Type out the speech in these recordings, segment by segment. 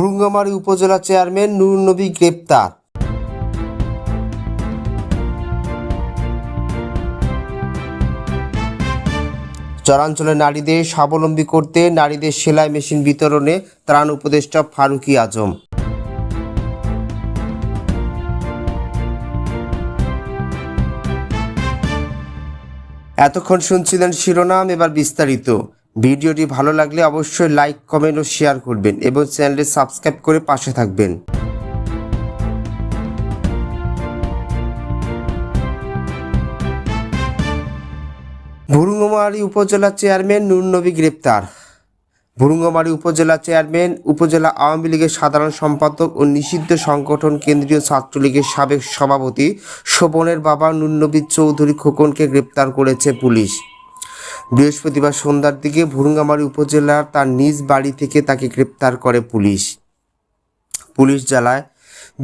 ভুরুঙ্গামারী উপজেলা চেয়ারম্যান নুর নবী গ্রেপ্তার। চরাঞ্চলে নারীদের স্বাবলম্বী করতে নারীদের সেলাই মেশিন বিতরণে ত্রাণ উপদেষ্টা ফারুকি আজম। এতক্ষণ শুনছিলেন শিরোনাম, এবার বিস্তারিত। ভিডিওটি ভালো লাগলে অবশ্যই লাইক, কমেন্ট ও শেয়ার করবেন এবং চ্যানেলটি সাবস্ক্রাইব করে পাশে থাকবেন। ভুরুঙ্গমারী উপজেলা চেয়ারম্যান নুরনবী গ্রেপ্তার। ভুরুঙ্গমারী উপজেলা চেয়ারম্যান, উপজেলা আওয়ামী লীগের সাধারণ সম্পাদক ও নিষিদ্ধ সংগঠন কেন্দ্রীয় ছাত্রলীগের সাবেক সভাপতি শোভনের বাবা নুরনবী চৌধুরী খোকনকে গ্রেপ্তার করেছে পুলিশ। বৃহস্পতিবার সন্ধ্যার দিকে ভুরুঙ্গামারী উপজেলার তার নিজ বাড়ি থেকে তাকে গ্রেপ্তার করে পুলিশ। পুলিশ জেলায়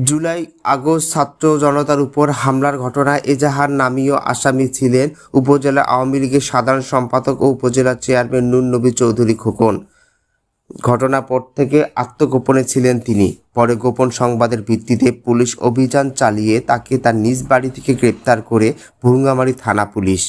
জুলাই আগস্ট ছাত্র জনতার উপর হামলার ঘটনায় এজাহার নামীয় আসামি ছিলেন উপজেলা আওয়ামী লীগের সাধারণ সম্পাদক ও উপজেলা চেয়ারম্যান নুন নবী চৌধুরী খোকন। ঘটনার পর থেকে আত্মগোপনে ছিলেন তিনি। পরে গোপন সংবাদের ভিত্তিতে পুলিশ অভিযান চালিয়ে তাকে তার নিজ বাড়ি থেকে গ্রেপ্তার করে ভুরুঙ্গামারী থানা পুলিশ।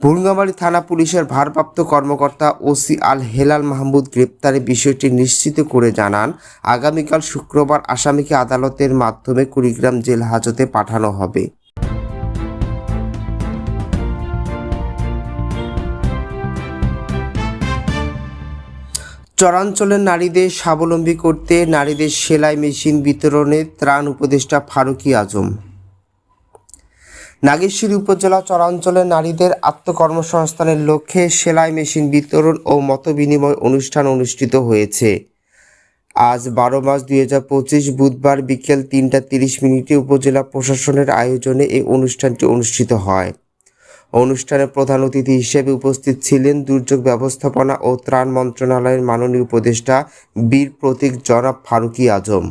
ভুরুঙ্গামারী থানা পুলিশের ভারপ্রাপ্ত কর্মকর্তা ওসি আল হেলাল মাহমুদ গ্রেপ্তারের বিষয়টি নিশ্চিত করে জানান, আগামীকাল শুক্রবার আসামিকে আদালতের মাধ্যমে কুড়িগ্রাম জেল হাজতে পাঠানো হবে। চরাঞ্চলের নারীদের স্বাবলম্বী করতে নারীদের সেলাই মেশিন বিতরণে ত্রাণ উপদেষ্টা ফারুকি আজম। নাগেশ্বরী উপজেলা চরাঞ্চলে নারীদের আত্মকর্মসংস্থানের লক্ষ্যে সেলাই মেশিন বিতরণ ও মতবিনিময় অনুষ্ঠান অনুষ্ঠিত হয়েছে। আজ বারো মার্চ দুই হাজার পঁচিশ বুধবার বিকেল তিনটা তিরিশ মিনিটে উপজেলা প্রশাসনের আয়োজনে এই অনুষ্ঠানটি অনুষ্ঠিত হয়। অনুষ্ঠানে প্রধান অতিথি হিসেবে উপস্থিত ছিলেন দুর্যোগ ব্যবস্থাপনা ও ত্রাণ মন্ত্রণালয়ের মাননীয় উপদেষ্টা বীর প্রতীক জনাব ফারুকি আজম।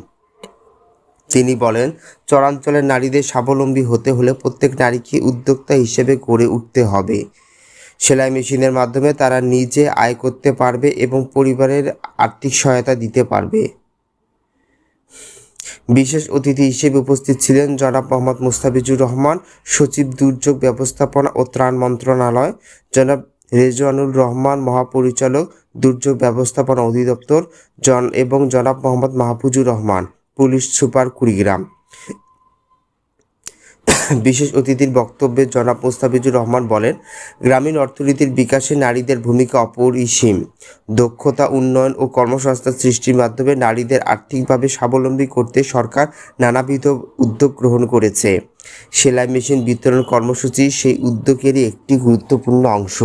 তিনি বলেন, চরাঞ্চলের নারীদের স্বাবলম্বী হতে হলে প্রত্যেক নারীকে উদ্যোক্তা হিসেবে গড়ে উঠতে হবে। সেলাই মেশিনের মাধ্যমে তারা নিজে আয় করতে পারবে এবং পরিবারের আর্থিক সহায়তা দিতে পারবে। বিশেষ অতিথি হিসেবে উপস্থিত ছিলেন জনাব মোহাম্মদ মুস্তাফিজুর রহমান, সচিব দুর্যোগ ব্যবস্থাপনা ও ত্রাণ মন্ত্রণালয়, জনাব রেজওয়ানুর রহমান, মহাপরিচালক, দুর্যোগ ব্যবস্থাপনা অধিদপ্তর, জন এবং জনাব Mohammad Mahfuzur Rahman. Police super Kurigram. বিশেষ অতিথির বক্তব্যে জনাব মুস্তাফিজুর রহমান বলেন, গ্রামীণ অর্থনীতির বিকাশে নারীদের ভূমিকা অপরিসীম। দক্ষতা, উন্নয়ন ও কর্মসংস্থান সৃষ্টির মাধ্যমে নারীদের আর্থিকভাবে স্বাবলম্বী করতে সরকার নানাবিধ উদ্যোগ গ্রহণ করেছে। সেলাই মেশিন বিতরণ কর্মসূচি সেই উদ্যোগেরই একটি গুরুত্বপূর্ণ অংশ।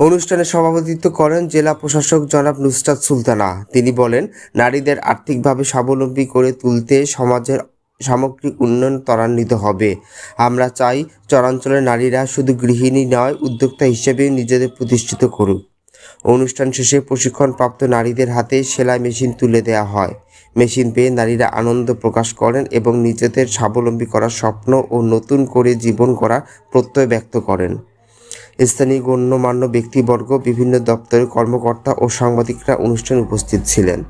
অনুষ্ঠানে সভাপতিত্ব করেন জেলা প্রশাসক জনাব নুসরাত সুলতানা। তিনি বলেন, নারীদের আর্থিকভাবে স্বাবলম্বী করে তুলতে সমাজের সামগ্রিক উন্নয়ন ত্বরান্বিত হবে। আমরা চাই চরাঞ্চলের নারীরা শুধু গৃহিণী নয়, উদ্যোক্তা হিসেবেও নিজেদের প্রতিষ্ঠিত করুক। অনুষ্ঠান শেষে প্রশিক্ষণপ্রাপ্ত নারীদের হাতে সেলাই মেশিন তুলে দেওয়া হয়। মেশিন পেয়ে নারীরা আনন্দ প্রকাশ করেন এবং নিজেদের স্বাবলম্বী করার স্বপ্ন ও নতুন করে জীবন করার প্রত্যয় ব্যক্ত করেন। স্থানীয় গণ্যমান্য ব্যক্তিবর্গ বিভিন্ন দপ্তরের কর্মকর্তা ও সাংবাদিকরা অনুষ্ঠানে উপস্থিত ছিলেন।